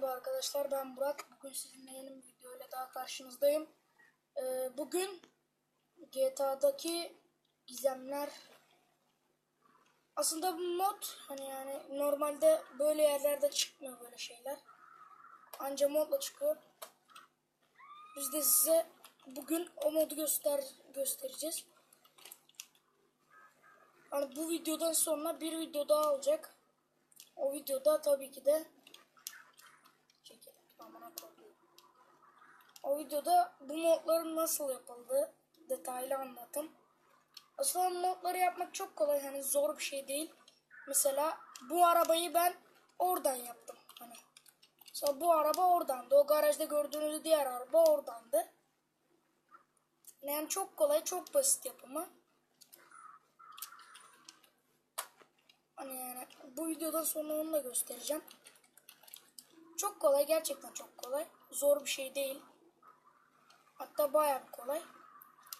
Merhaba arkadaşlar ben Burak. Bugün sizinle yeni bir video ile daha karşınızdayım. Ee, bugün GTA'daki gizemler aslında bu mod hani yani normalde böyle yerlerde çıkmıyor böyle şeyler. Anca modla çıkıyor. Biz de size bugün o modu göster göstereceğiz. Yani bu videodan sonra bir video daha olacak. O videoda tabii ki de çekelim. Amına koyayım. O videoda bu modların nasıl yapıldığı detaylı anlatım. Aslında modları yapmak çok kolay. Hani zor bir şey değil. Mesela bu arabayı ben oradan yaptım. Hani Mesela bu araba oradandı. O garajda gördüğünüz diğer araba oradandı. Yani çok kolay, çok basit yapımı. Hani yani bu videodan sonra onu da göstereceğim. Çok kolay, gerçekten çok kolay. Zor bir şey değil. Hatta bayağı bir kolay.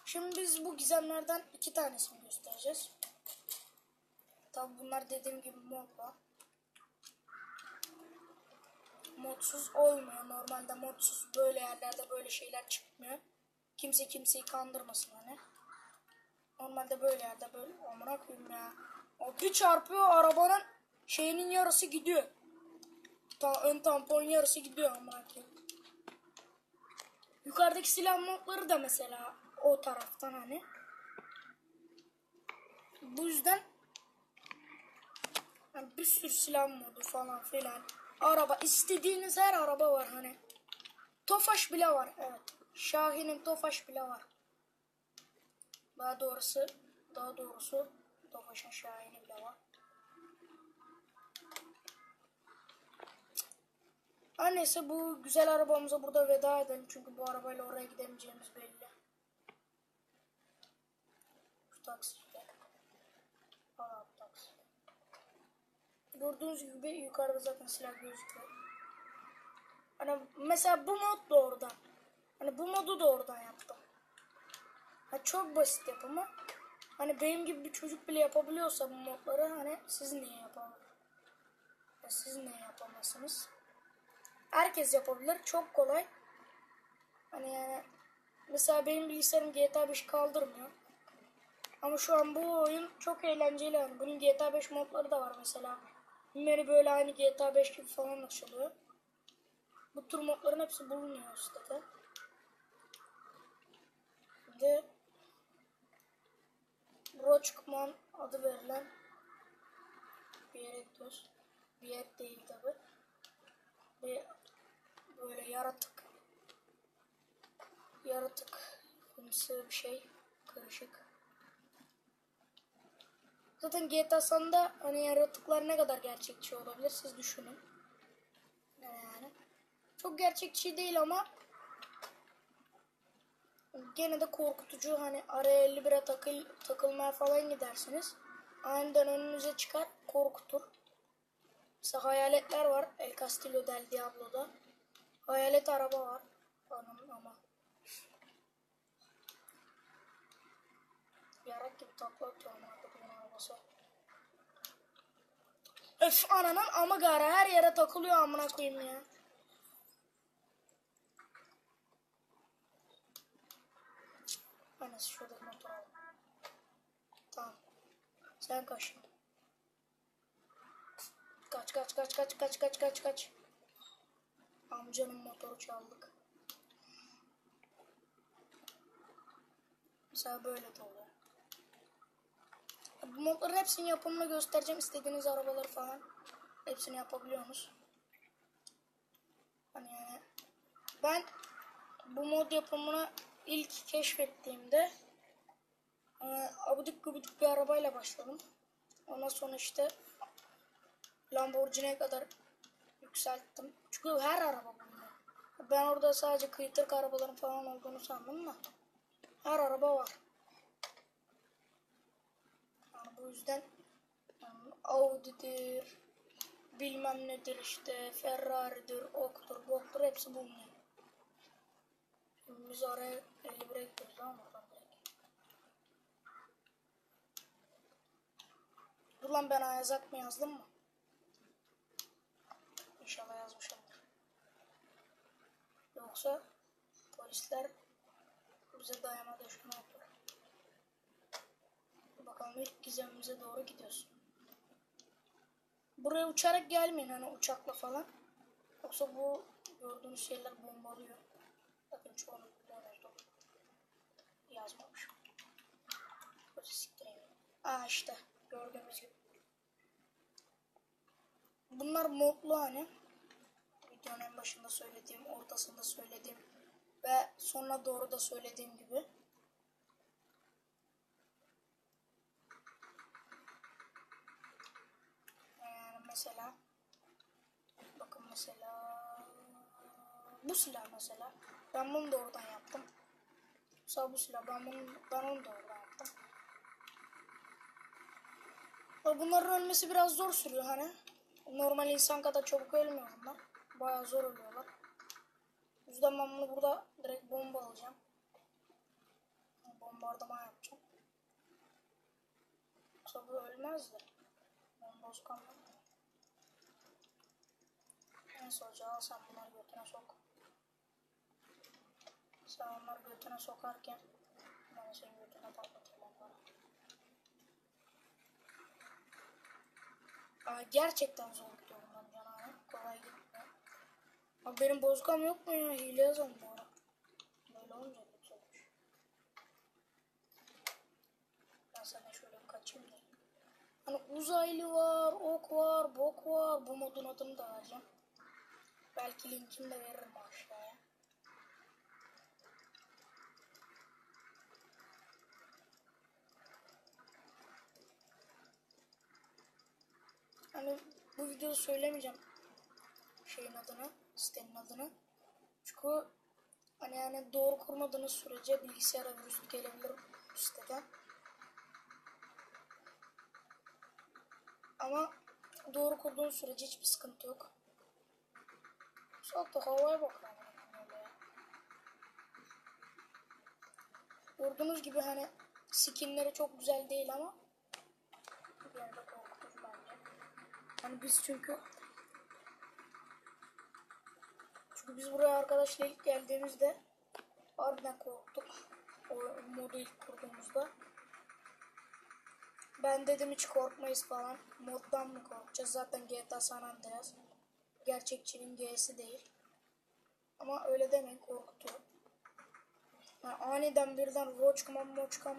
Şimdi biz bu gizemlerden iki tanesini göstereceğiz. Tabi bunlar dediğim gibi modla. Modsuz olmuyor. Normalde modsuz böyle yerlerde böyle şeyler çıkmıyor. Kimse kimseyi kandırmasın hani. Normalde böyle yerde böyle amına koyayım ya. O bir çarpıyor arabanın şeyinin yarısı gidiyor. Ta ön tampon yarısı gidiyor amına koyayım. Yukarıdaki silah modları da mesela o taraftan hani. Bu yüzden yani bir sürü silah modu falan filan. Araba istediğiniz her araba var hani. Tofaş bile var evet. Şahin'in Tofaş bile var. Daha doğrusu daha doğrusu Tofaş'ın Şahin'i bile var. Her neyse bu güzel arabamıza burada veda edelim çünkü bu arabayla oraya gidemeyeceğimiz belli. Şu taksi gidelim. Aa bu taksi. Gördüğünüz gibi yukarıda zaten silah gözüküyor. Hani mesela bu mod da oradan. Hani bu modu da oradan yaptım. Ha, çok basit yapımı. Hani benim gibi bir çocuk bile yapabiliyorsa bu modları hani siz niye yapamıyorsunuz? Ya siz niye yapamazsınız? Herkes yapabilir. Çok kolay. Hani yani mesela benim bilgisayarım GTA 5 kaldırmıyor. Ama şu an bu oyun çok eğlenceli. Yani bunun GTA 5 modları da var mesela. Menü böyle aynı GTA 5 gibi falan açılıyor. Bu tür modların hepsi bulunuyor sitede. Ve Roachman adı verilen bir yere gidiyoruz. Bir yer değil tabi. Yaratık yaratık hımsı bir şey karışık. Zaten GTA San'da hani yaratıklar ne kadar gerçekçi olabilir siz düşünün. Yani çok gerçekçi değil ama gene de korkutucu hani araya 51'e takıl, takılmaya falan gidersiniz. Aniden önünüze çıkar korkutur. Mesela hayaletler var El Castillo del Diablo'da. Hayalet araba var. Anam ama. Yarak gibi takla atıyor ama bunun arabası. Öf ananın ama gara her yere takılıyor amına koyayım ya. Anası şurada motor al. Tamam. Sen kaç. Kaç kaç kaç kaç kaç kaç kaç kaç. Amcanın motoru çaldık. Mesela böyle de oluyor. Bu modların hepsinin yapımını göstereceğim. İstediğiniz arabaları falan. Hepsini yapabiliyorsunuz. Hani yani ben bu mod yapımını ilk keşfettiğimde e, abudik gubidik bir arabayla başladım. Ondan sonra işte Lamborghini'ye kadar yükselttim. Çünkü her araba bulunuyor. Ben orada sadece kıytırık arabaların falan olduğunu sandım da her araba var. Yani bu yüzden yani Audi'dir, bilmem nedir işte, Ferrari'dir, oktur, boktur hepsi bulunuyor. Şimdi biz oraya 51'e gidiyoruz ama buradan direkt. Dur lan ben Ayazak mı yazdım mı? İnşallah yazmışımdır. Yoksa polisler bize dayama döşeme yapıyor. Bakalım ilk gizemimize doğru gidiyoruz. Buraya uçarak gelmeyin hani uçakla falan. Yoksa bu gördüğünüz şeyler bombalıyor. Bakın çoğunu biliyorsunuzdur. Yazmamışım. Böyle siktireyim. Aa işte gördüğünüz gibi. Bunlar modlu hani. Videonun en başında söylediğim, ortasında söylediğim ve sonuna doğru da söylediğim gibi. Yani mesela bakın mesela bu silah mesela ben bunu da oradan yaptım. Mesela bu silah ben bunu ben onu da oradan yaptım. Bunların ölmesi biraz zor sürüyor hani. Normal insan kadar çabuk ölmüyor bunlar. Bayağı zor ölüyorlar. O yüzden ben bunu burada direkt bomba alacağım. Bombardıman yapacağım. Yoksa bu ölmezdi. Ben bozkan Neyse hoca al sen bunları götüne sok. Sen onları götüne sokarken ben senin götüne patlatayım onları. Aa, gerçekten zor gidiyor bunların canavarı. Kolay gitmiyor. Abi benim bozkam yok mu ya? Hile yazalım bu ara. Böyle olunca kötü olmuş. Ben sana şöyle kaçayım da. Hani uzaylı var, ok var, bok var. Bu modun adını da vereceğim. Belki linkini de veririm aşağıya. Hani bu videoda söylemeyeceğim şeyin adını, sitenin adını. Çünkü hani yani doğru kurmadığınız sürece bilgisayara virüs gelebilir siteden. Ama doğru kurduğun sürece hiçbir sıkıntı yok. Da havaya bak. Gördüğünüz gibi hani skinleri çok güzel değil ama bir yerde korkutur bence. Hani biz çünkü çünkü biz buraya arkadaşla ilk geldiğimizde harbiden korktuk. O modu ilk kurduğumuzda. Ben dedim hiç korkmayız falan. Moddan mı korkacağız? Zaten GTA San Andreas. Gerçekçinin G'si değil. Ama öyle demeyin korkutuyor. Yani aniden birden Roachman, Mochman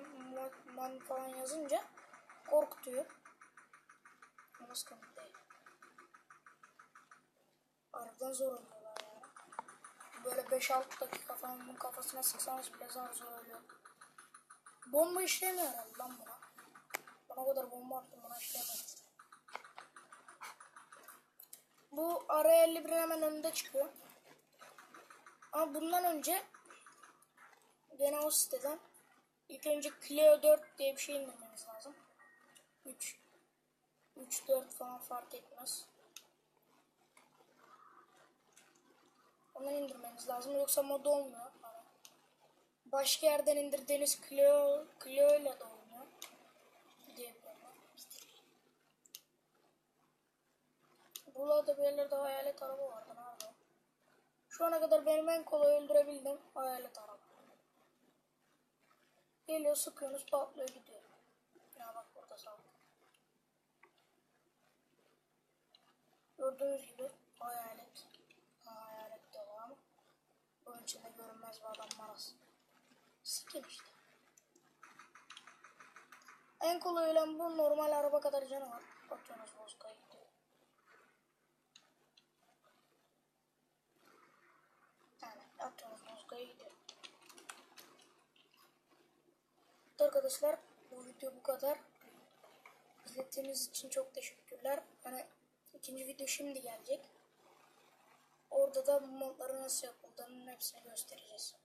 Man falan yazınca korkutuyor. Ama sıkıntı değil. Harbiden zor yani. Böyle 5-6 dakika falan bunun kafasına sıksanız bile zar zor ölüyor. Bomba işlemiyor herhalde lan buna. Ben o kadar bomba attım buna işlemedi. Bu ara 51 hemen önünde çıkıyor. Ama bundan önce gene o siteden ilk önce Clio 4 diye bir şey indirmeniz lazım. 3 3 4 falan fark etmez. Ondan indirmeniz lazım yoksa mod olmuyor. Başka yerden indirdiğiniz Clio, Clio ile de olmuyor. Diyebilirim. Buralarda bir yerlerde hayalet araba vardı. Nerede? Şu ana kadar benim en kolay öldürebildiğim hayalet araba. Geliyor sıkıyorsunuz patlıyor gidiyor. Ya bak burada sağ. Gördüğünüz gibi hayalet. Ha, hayalet de var ama bunun içinde görünmez bir adam maras. Sikin işte. En kolay ölen bu normal araba kadar canı var. Atıyorsunuz bozkaya gidiyor. Yani atıyorsunuz bozkaya gidiyor. Arkadaşlar bu video bu kadar. İzlediğiniz için çok teşekkürler. Hani ikinci video şimdi gelecek. Orada da modları nasıl yapıldığının hepsini göstereceğiz.